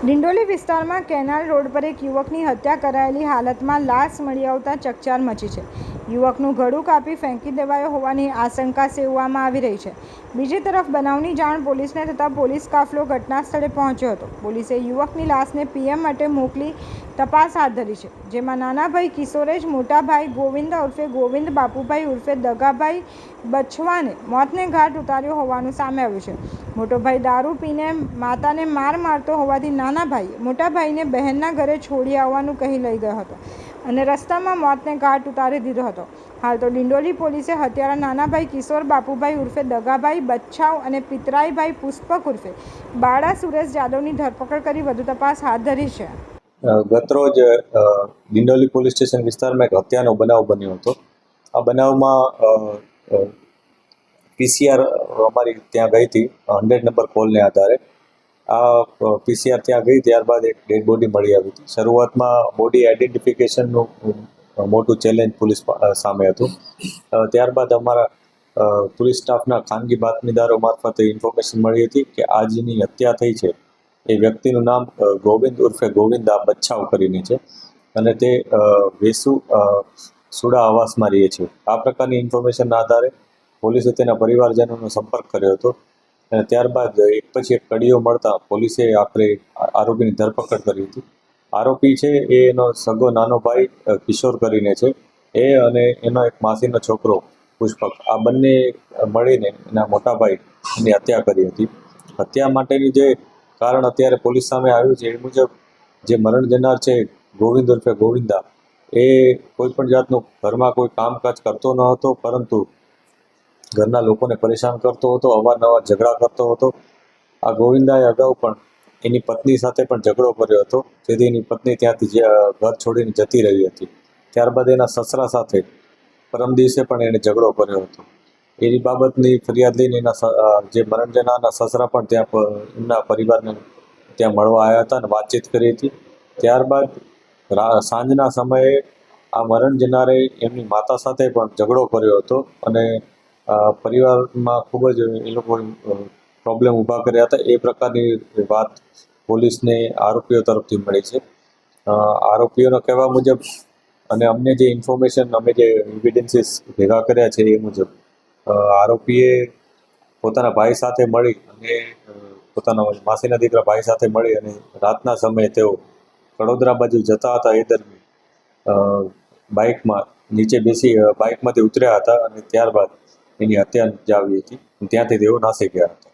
ડિંડોલી વિસ્તારમાં canal road પર એક યુવકની હત્યા કરાયેલી હાલતમાં લાશ મળી આવતા ચકચાર મચી છે. યુવકનું ઘડું કાપી ફેંકી દેવાયો હોવાની આશંકા સેવવામાં આવી રહી છે. બીજી તરફ બનાવની જાણ પોલીસને થતાં પોલીસ કાફલો ઘટના સ્થળે પહોંચ્યો હતો. પોલીસે યુવકની લાશને પીએમ માટે મોકલી તપાસ હાથ ધરી છે. જેમાં નાનાભાઈ કિશોરેશ, મોટાભાઈ ગોવિંદ ઉર્ફે ગોવિંદ, બાપુભાઈ ઉર્ફે દગાભાઈ બછવાને મોતને ઘાટ ઉતાર્યો હોવાનું સામે આવ્યું છે. મોટોભાઈ દારૂ પીને માતાને માર મારતો હોવાથી નાના ભાઈ મોટા બહેનના ઘરે છોડી આવવાનું કહી લઈ ગયો હતો અને રસ્તામાં મોતને ઘાટ ઉતારી દીધો હતો. હાલ તો ડિંડોલી પોલીસે હત્યારા નાનાભાઈ કિશોર, બાપુભાઈ ઉર્ફે દગાભાઈ બચ્છાવ અને પિતરાઈભાઈ પુષ્પક ઉર્ફે બાળા સુરેશ જાદવની ધરપકડ કરી વધુ તપાસ હાથ ધરી છે. ગતરોજ અ, દિંડોલી પોલીસ સ્ટેશન વિસ્તારમાં એક હત્યાનો બનાવ બન્યો હતો. આ બનાવમાં પીસીઆર અમારી ત્યાં ગઈ હતી હંડ્રેડ નંબર કોલને આધારે. આ પીસીઆર ત્યાં ગઈ ત્યારબાદ એક ડેડ બોડી મળી આવી હતી. શરૂઆતમાં બોડી આઈડેન્ટિફિકેશનનું મોટું ચેલેન્જ પોલીસ સામે હતું. ત્યારબાદ અમારા પોલીસ સ્ટાફના ખાનગી બાતમીદારો મારફતે ઇન્ફોર્મેશન મળી હતી કે આજની હત્યા થઈ છે એ વ્યક્તિનું નામ ગોવિંદ ઉર્ફે ગોવિંદા બચ્છાવ કરીને છે. અને તે વેસુ સુડા આવાસમાં રહે છે. આ પ્રકારની ઇન્ફોર્મેશનના આધારે પોલીસે તેના પરિવારજનોનો સંપર્ક કર્યો હતો. અને ત્યારબાદ એક પછી એક કડીઓ મળતા પોલીસે આખરે આરોપીની ધરપકડ કરી હતી. આરોપી છે એ એનો સગો નાનો ભાઈ કિશોર કરીને છે. એ અને એનો એક માસીનો છોકરો પુષ્પક. આ બંને મળીને એના મોટા ભાઈ એની હત્યા કરી હતી. હત્યા માટેની જે કારણ અત્યારે પોલીસ સામે આવ્યું છે, એ મુજબ જે મરણ જનાર છે, ગોવિંદ ઉર્ફે ગોવિંદા, એ કોઈ પણ જાતનું ઘરમાં કોઈ કામકાજ કરતો ન હતો, પરંતુ ઘરના લોકોને પરેશાન કરતો હતો, અવારનવાર ઝઘડા કરતો હતો. આ ગોવિંદાએ અગાઉ પણ એની પત્ની સાથે પણ ઝઘડો કર્યો હતો, જેથી એની પત્ની ત્યાંથી ઘર છોડીને જતી રહી હતી. ત્યારબાદ એના સસરા સાથે પરમ દિવસે પણ એણે ઝઘડો કર્યો હતો. એની બાબતની ફરિયાદ લઈને એના જે મરણ જનારના સસરા પણ ત્યાં એમના પરિવારને ત્યાં મળવા આવ્યા હતા અને વાતચીત કરી હતી. ત્યારબાદ સાંજના સમયે આ મરણ જનારે એમની માતા સાથે પણ ઝઘડો કર્યો હતો અને પરિવારમાં ખૂબ જ એ લોકો પ્રોબ્લેમ ઊભા કર્યા હતા. એ પ્રકારની વાત પોલીસને આરોપીઓ તરફથી મળી છે. આરોપીઓના કહેવા મુજબ અને અમને જે ઇન્ફોર્મેશન, અમે જે એવિડન્સીસ ભેગા કર્યા છે એ મુજબ આરોપીએ પોતાના ભાઈ સાથે મળી અને પોતાના માસીના દીકરા ભાઈ સાથે મળી અને રાતના સમયે તેઓ વડોદરા બાજુ જતા હતા એ દરમિયાન. બાઇકમાં નીચે બેસી બાઇકમાંથી ઉતર્યા હતા અને ત્યારબાદ એની હત્યા જાવી હતી. ત્યાંથી તેઓ નાસી ગયા હતા.